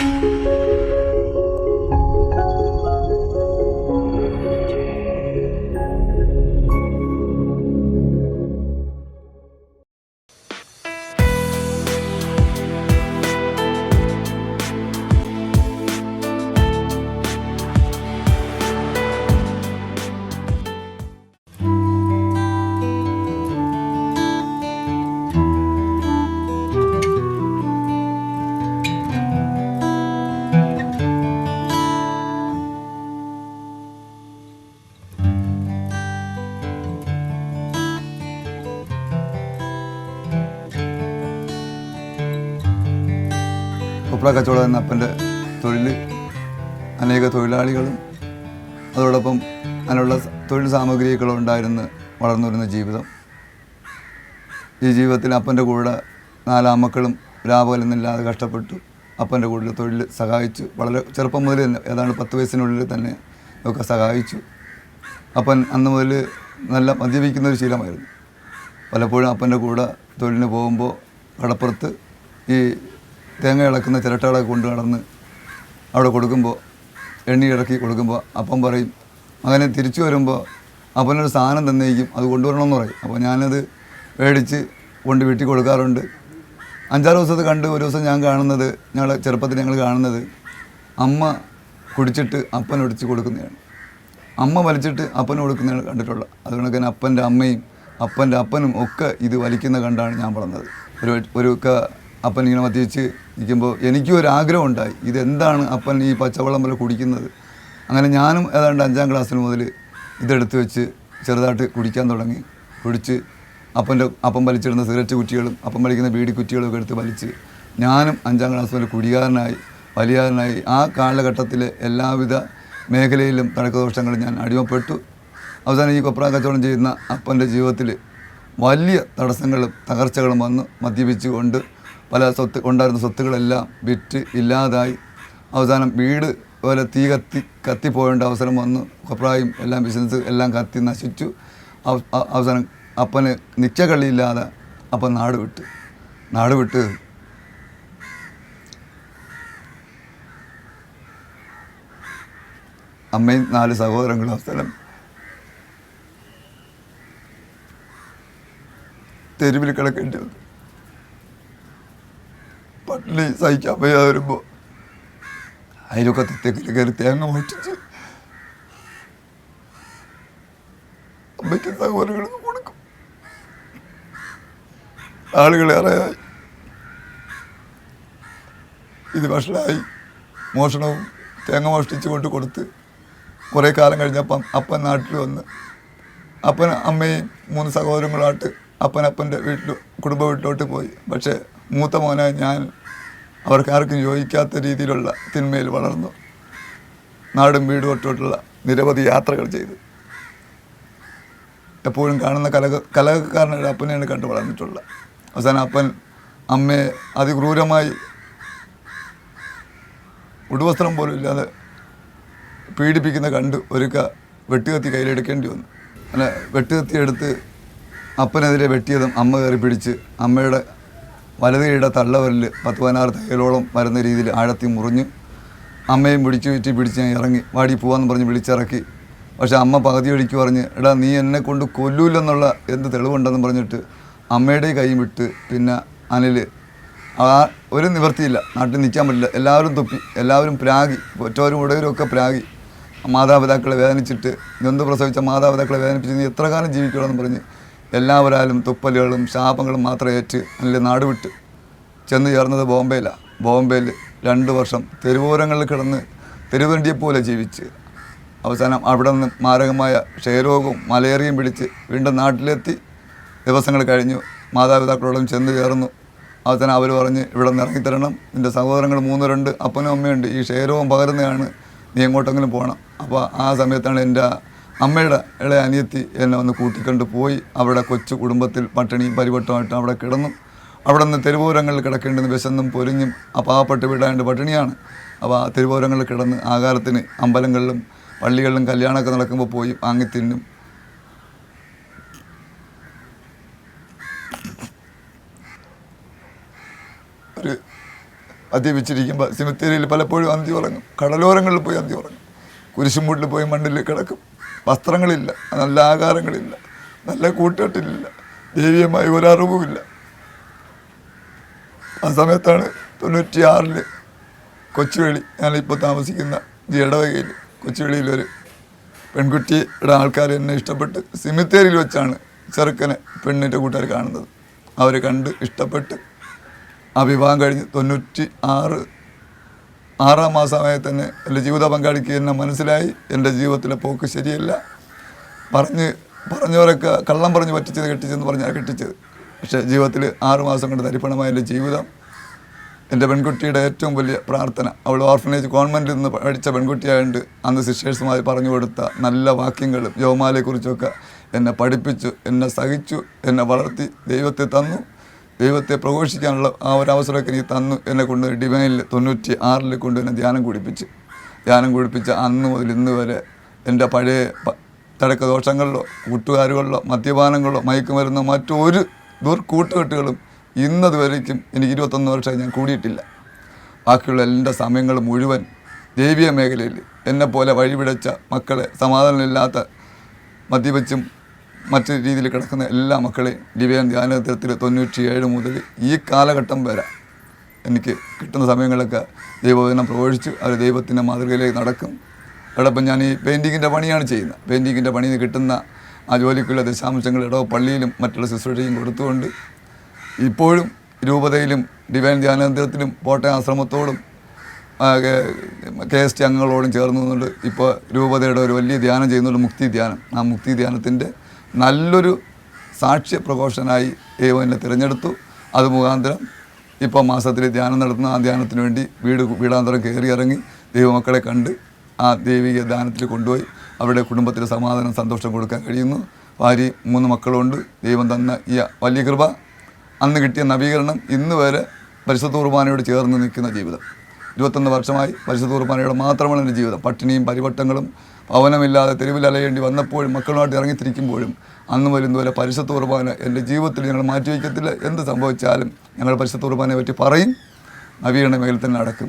Música കൊപ്ര കച്ചവടം എന്ന അപ്പന്റെ തൊഴിൽ അനേക തൊഴിലാളികളും അതോടൊപ്പം അതിനുള്ള തൊഴിൽ സാമഗ്രികളും ഉണ്ടായിരുന്നു വളർന്നു വരുന്ന ജീവിതം. ഈ ജീവിതത്തിൽ അപ്പന്റെ കൂടെ നാലാമക്കളും രാപകലെന്നില്ലാതെ കഷ്ടപ്പെട്ടു അപ്പന്റെ കൂടെ തൊഴിൽ സഹായിച്ചു. വളരെ ചെറുപ്പം മുതൽ തന്നെ ഏതാണ്ട് പത്ത് വയസ്സിനുള്ളിൽ തന്നെ ഒക്കെ സഹായിച്ചു. അപ്പൻ അന്ന് മുതൽ നല്ല മദ്യപിക്കുന്ന ഒരു ശീലമായിരുന്നു. പലപ്പോഴും അപ്പന്റെ കൂടെ തൊഴിലിന് പോകുമ്പോൾ കടപ്പുറത്ത് ഈ തേങ്ങ ഇളക്കുന്ന ചിരട്ടകളെ കൊണ്ട് നടന്ന് അവിടെ കൊടുക്കുമ്പോൾ എണ്ണി ഇറക്കി കൊടുക്കുമ്പോൾ അപ്പം പറയും അങ്ങനെ തിരിച്ചു വരുമ്പോൾ അപ്പനൊരു സാധനം തന്നേക്കും അത് കൊണ്ടുവരണമെന്ന് പറയും. അപ്പോൾ ഞാനത് മേടിച്ച് കൊണ്ട് വീട്ടിൽ കൊടുക്കാറുണ്ട്. അഞ്ചാറ് ദിവസത്തെ കണ്ട് ഒരു ദിവസം ഞാൻ കാണുന്നത് ഞങ്ങൾ ചെറുപ്പത്തിൽ ഞങ്ങൾ കാണുന്നത് അമ്മ കുടിച്ചിട്ട് അപ്പൻ ഒടിച്ച് കൊടുക്കുന്നതാണ്. അമ്മ വലിച്ചിട്ട് അപ്പൻ കൊടുക്കുന്നതാണ് കണ്ടിട്ടുള്ളത് അതുകൊണ്ട് തന്നെ അപ്പന്റെ അമ്മയും അപ്പന്റെ അപ്പനും ഒക്കെ ഇത് വലിക്കുന്ന കണ്ടാണ് ഞാൻ പറഞ്ഞത് ഒരു ഒരു അപ്പൻ ഇങ്ങനെ മദ്യപിച്ച് നിൽക്കുമ്പോൾ എനിക്കും ഒരു ആഗ്രഹം ഉണ്ടായി. ഇതെന്താണ് അപ്പൻ ഈ പച്ചവെള്ളം പോലെ കുടിക്കുന്നത്? അങ്ങനെ ഞാനും ഏതാണ്ട് അഞ്ചാം ക്ലാസ്സിൽ മുതൽ ഇതെടുത്ത് വെച്ച് ചെറുതായിട്ട് കുടിക്കാൻ തുടങ്ങി. കുടിച്ച് അപ്പന്റെ അപ്പം വലിച്ചിടുന്ന സിഗരറ്റ് കുറ്റികളും അപ്പം വലിക്കുന്ന ബീഡി കുറ്റികളും ഒക്കെ എടുത്ത് വലിച്ച് ഞാനും അഞ്ചാം ക്ലാസ് മുതൽ കുടികാരനായി വലിയാരനായി ആ കാലഘട്ടത്തിലെ എല്ലാവിധ മേഖലയിലും തടക്കദോഷങ്ങളും ഞാൻ അടിമപ്പെട്ടു. അവസാനം ഈ കൊപ്ര കച്ചവടം ചെയ്യുന്ന അപ്പന്റെ ജീവിതത്തിൽ വലിയ തടസ്സങ്ങളും തകർച്ചകളും വന്ന് മദ്യപിച്ചുകൊണ്ട്. പല സ്വത്ത് ഉണ്ടായിരുന്ന സ്വത്തുകളെല്ലാം വിറ്റ് ഇല്ലാതായി. അവസാനം വീട് പോലെ തീ കത്തി കത്തിപ്പോയേണ്ട അവസരം വന്നു. കൊപ്രായും എല്ലാം ബിസിനസ് എല്ലാം കത്തി നശിച്ചു. അവസാനം അപ്പന് നിച്ചകളിയില്ലാതെ അപ്പൻ നാട് വിട്ട്. നാട് വിട്ട്. അമ്മയും നാല് സഹോദരങ്ങളും അവസരം തെരുവിൽ കിടക്കേണ്ടി വന്നു. പട്ടിണി സഹിക്കാൻ വയ്യാതെ വരുമ്പോൾ അതിലൊക്കെ തെക്കിൽ കയറി തേങ്ങ മോഷ്ടിച്ച് അമ്മയ്ക്ക് സഹോദരങ്ങൾക്ക് കൊടുക്കും. ആളുകളേറെയായി ഇത് വഷളായി. മോഷണവും തേങ്ങ മോഷ്ടിച്ചു കൊണ്ട് കൊടുത്ത് കുറേ കാലം കഴിഞ്ഞപ്പം അപ്പൻ നാട്ടിൽ വന്ന് അപ്പൻ അമ്മയും മൂന്ന് സഹോദരങ്ങളായിട്ട് അപ്പൻ അപ്പന്റെ വീട്ടിൽ കുടുംബ വീട്ടിലോട്ട് പോയി. പക്ഷേ മൂത്ത മോനായി ഞാൻ അവർക്കാർക്കും യോജിക്കാത്ത രീതിയിലുള്ള തിന്മയിൽ വളർന്നു. നാടും വീടും ഒട്ടോട്ടുള്ള നിരവധി യാത്രകൾ ചെയ്തു. എപ്പോഴും കാണുന്ന കലക കലകക്കാരനൊരു അപ്പനെയാണ് കണ്ടു വളർന്നിട്ടുള്ളത്. അവസാനം അപ്പൻ അമ്മയെ അതിക്രൂരമായി ഉടുവസ്ത്രം പോലും ഇല്ലാതെ പീഡിപ്പിക്കുന്ന കണ്ട് ഒരുക്ക വെട്ടുകത്തി കയ്യിലെടുക്കേണ്ടി വന്നു. അല്ല വെട്ടുകത്തി എടുത്ത് അപ്പനെതിരെ വെട്ടിയതും അമ്മ കയറി പിടിച്ച് അമ്മയുടെ വലതുകൈയുടെ തള്ളവരിൽ പത്ത് പതിനാറ് തയ്യലോളം വരുന്ന രീതിയിൽ ആഴത്തി മുറിഞ്ഞ് അമ്മയും പിടിച്ചു ചുറ്റി പിടിച്ച് ഞാൻ ഇറങ്ങി വാടി പോവാന്ന് പറഞ്ഞ് വിളിച്ചിറക്കി. പക്ഷേ അമ്മ പകുതി ഒഴിക്ക് പറഞ്ഞ് എടാ നീ എന്നെ കൊണ്ട് കൊല്ലൂലെന്നുള്ള എന്ത് തെളിവുണ്ടെന്ന് പറഞ്ഞിട്ട് അമ്മയുടെ കൈ വിട്ട് പിന്നെ അനിൽ ആ ഒരു നിവൃത്തിയില്ല. നാട്ടിൽ നിൽക്കാൻ പറ്റില്ല. എല്ലാവരും തൊപ്പി എല്ലാവരും പ്രാഗി ഒറ്റവരും ഉടയവരും ഒക്കെ പ്രാഗി. മാതാപിതാക്കളെ വേദനിച്ചിട്ട് നൊന്ത് പ്രസവിച്ച? മാതാപിതാക്കളെ വേദനിപ്പിച്ച് നീ എത്ര കാലം ജീവിക്കണമെന്ന് പറഞ്ഞ് എല്ലാവരാലും തുപ്പലുകളും ശാപങ്ങളും മാത്രം ഏറ്റ് നല്ല നാട് വിട്ട് ചെന്ന് ചേർന്നത് ബോംബെയിലാണ് ബോംബെയിൽ രണ്ട് വർഷം തെരുവോരങ്ങളിൽ കിടന്ന് തെരുവണ്ടിയെ പോലെ ജീവിച്ച്. അവസാനം അവിടെ നിന്ന് മാരകമായ ക്ഷയരോഗവും മലേറിയയും പിടിച്ച് വീണ്ടും നാട്ടിലെത്തി. ദിവസങ്ങൾ കഴിഞ്ഞു. മാതാപിതാക്കളോടും ചെന്ന് ചേർന്നു. അവസാനം അവർ പറഞ്ഞ് ഇവിടെ നിന്ന് ഇറങ്ങിത്തരണം. നിന്റെ സഹോദരങ്ങൾ മൂന്നുപേരുണ്ട് അപ്പനും അമ്മയുണ്ട്. ഈ ക്ഷയരോഗം പകരുന്നതാണ്. നീ എങ്ങോട്ടെങ്കിലും പോകണം അപ്പോൾ ആ സമയത്താണ് എന്റെ അമ്മയുടെ ഇളയ അനിയത്തി എന്നെ ഒന്ന് കൂട്ടിക്കൊണ്ട് പോയി. അവിടെ കൊച്ചു കുടുംബത്തിൽ പട്ടിണിയും പരിവട്ടമായിട്ട് അവിടെ കിടന്നു. അവിടെ നിന്ന് തെരുവോരങ്ങളിൽ കിടക്കേണ്ടുന്ന വിശന്നും പൊരിഞ്ഞും ആ പാവപ്പെട്ട് വീടാണ്ട് പട്ടിണിയാണ്. അപ്പോൾ ആ തെരുവോരങ്ങളിൽ കിടന്ന് ആകാരത്തിന് അമ്പലങ്ങളിലും പള്ളികളിലും കല്യാണമൊക്കെ നടക്കുമ്പോൾ പോയി വാങ്ങി തിന്നും. ഒരു മദ്യപിച്ചിരിക്കുമ്പോൾ സിമിത്തേരിയിൽ പലപ്പോഴും അന്തി ഉറങ്ങും. കടലോരങ്ങളിൽ പോയി അന്തി ഉറങ്ങും. കുരിശുമൂട്ടിൽ പോയി മണ്ണിൽ കിടക്കും. വസ്ത്രങ്ങളില്ല നല്ല ആകാരങ്ങളില്ല നല്ല കൂട്ടുകെട്ടിലില്ല ദൈവീയമായ ഒരറിവുമില്ല ആ സമയത്താണ് തൊണ്ണൂറ്റി ആറിൽ കൊച്ചുവേളി ഞാനിപ്പോൾ താമസിക്കുന്ന ഈ ഇടവകയിൽ കൊച്ചുവേളിയിലൊരു പെൺകുട്ടിയുടെ ആൾക്കാർ എന്നെ ഇഷ്ടപ്പെട്ട് സിമിത്തേരിയിൽ വെച്ചാണ് ചെറുക്കനെ പെണ്ണിന്റെ കൂട്ടുകാർ കാണുന്നത്. അവരെ കണ്ട് ഇഷ്ടപ്പെട്ട് ആ വിവാഹം കഴിഞ്ഞ് തൊണ്ണൂറ്റി ആറ് ആറാം മാസമായി തന്നെ എന്റെ ജീവിത പങ്കാളിക്ക് എന്നെ മനസ്സിലായി. എന്റെ ജീവിതത്തിലെ പോക്ക് ശരിയല്ല. പറഞ്ഞ് പറഞ്ഞവരൊക്കെ കള്ളം പറഞ്ഞ് പറ്റിച്ചത് കെട്ടിച്ചെന്ന് പറഞ്ഞാൽ കെട്ടിച്ചത്. പക്ഷേ ജീവിതത്തിൽ ആറ് മാസം കൊണ്ട് തരിപ്പണമായ എന്റെ ജീവിതം എന്റെ പെൺകുട്ടിയുടെ ഏറ്റവും വലിയ പ്രാർത്ഥന. അവൾ ഓർഫനേജ് കോൺവെന്റിൽ നിന്ന് പഠിച്ച പെൺകുട്ടിയായതുകൊണ്ട് അന്ന് സിസ്റ്റേഴ്സുമായി പറഞ്ഞു കൊടുത്ത നല്ല വാക്യങ്ങളും യോമാലയെക്കുറിച്ചൊക്കെ എന്നെ പഠിപ്പിച്ചു എന്നെ സഹിച്ചു എന്നെ വളർത്തി ദൈവത്തെ തന്നു. ദൈവത്തെ പ്രഘോഷിക്കാനുള്ള ആ ഒരു അവസരമൊക്കെ എനിക്ക് തന്നു എന്നെ കൊണ്ട് ഡിവൈനിൽ തൊണ്ണൂറ്റി ആറിൽ കൊണ്ട് എന്നെ ധ്യാനം കുടിപ്പിച്ച്. ധ്യാനം കുടിപ്പിച്ച് അന്ന് മുതൽ ഇന്ന് വരെ എന്റെ പഴയ തടക്ക ദോഷങ്ങളിലോ കൂട്ടുകാരുകളിലോ മദ്യപാനങ്ങളിലോ മയക്കുമരുന്നോ മറ്റൊരു ദുർക്കൂട്ടുകെട്ടുകളും ഇന്നത് വരയ്ക്കും എനിക്ക് ഇരുപത്തൊന്ന് വർഷമായി ഞാൻ കൂടിയിട്ടില്ല. ബാക്കിയുള്ള എല്ലാ സമയങ്ങൾ മുഴുവൻ ദൈവീയ മേഖലയിൽ എന്നെപ്പോലെ വഴിപിടച്ച മക്കളെ സമാധാനമില്ലാത്ത മദ്യപിച്ചും മറ്റു രീതിയിൽ കിടക്കുന്ന എല്ലാ മക്കളെയും ദിവ്യാൻ ധ്യാനത്തിൽ തൊണ്ണൂറ്റി ഏഴ് മുതൽ ഈ കാലഘട്ടം വരെ എനിക്ക് കിട്ടുന്ന സമയങ്ങളൊക്കെ ദൈവവചനം പ്രവേശിച്ച് അവർ ദൈവത്തിന്റെ മാതൃകയിലേക്ക് നടക്കും. അതോടൊപ്പം ഞാൻ ഈ പെയിന്റിങ്ങിന്റെ പണിയാണ് ചെയ്യുന്നത്. പെയിന്റിങ്ങിന്റെ പണിയിൽ നിന്ന് കിട്ടുന്ന ആ ജോലിക്കുള്ള ദശാംശങ്ങൾ ഇടവ പള്ളിയിലും മറ്റുള്ള ശുശ്രൂഷയും കൊടുത്തുകൊണ്ട് ഇപ്പോഴും രൂപതയിലും ഡിവൈൻ ധ്യാനേന്ദ്രത്തിലും കോട്ടയം ആശ്രമത്തോടും കെ എസ് ടി അംഗങ്ങളോടും ചേർന്നുകൊണ്ട് ഇപ്പോൾ രൂപതയുടെ ഒരു വലിയ ധ്യാനം ചെയ്യുന്നുണ്ട് മുക്തി ധ്യാനം. ആ മുക്തി ധ്യാനത്തിന്റെ നല്ലൊരു സാക്ഷ്യ പ്രഘോഷനായി ഏവനെ തിരഞ്ഞെടുത്തു. അത് മുഖാന്തരം ഇപ്പോൾ മാസത്തിൽ ധ്യാനം നടത്തുന്ന ആ ധ്യാനത്തിന് വേണ്ടി വീട് വീടാന്തരം കയറി ഇറങ്ങി ദൈവമക്കളെ കണ്ട് ആ ദൈവിക ധ്യാനത്തിൽ കൊണ്ടുപോയി അവരുടെ കുടുംബത്തിന് സമാധാനം സന്തോഷം കൊടുക്കാൻ കഴിയുന്നു. ഭാര്യ മൂന്ന് മക്കളുണ്ട്. ദൈവം തന്ന ഈ വലിയ കൃപ. അന്ന് കിട്ടിയ നവീകരണം ഇന്ന് വരെ പരിശുദ്ധ കുർബാനയോട് ചേർന്ന് നിൽക്കുന്ന ജീവിതം. ഇരുപത്തൊന്ന് വർഷമായി പരിശുദ്ധ കുർബാനയുടെ മാത്രമാണ് എന്റെ ജീവിതം. പട്ടിണിയും പരിവട്ടങ്ങളും ഭവനമില്ലാതെ തെരുവിൽ അലയേണ്ടി വന്നപ്പോഴും മക്കളുമായിട്ട് ഇറങ്ങിത്തിരിക്കുമ്പോഴും അന്ന് വരും പോലെ പരിശുദ്ധ കുർബാന എന്റെ ജീവിതത്തിൽ ഞങ്ങൾ മാറ്റിവെക്കത്തില്ല. എന്ത് സംഭവിച്ചാലും ഞങ്ങൾ പരിശുദ്ധ കുർബാനയെ പറ്റി പറയും. നവീകരണ മേഖലയിൽ തന്നെ നടക്കും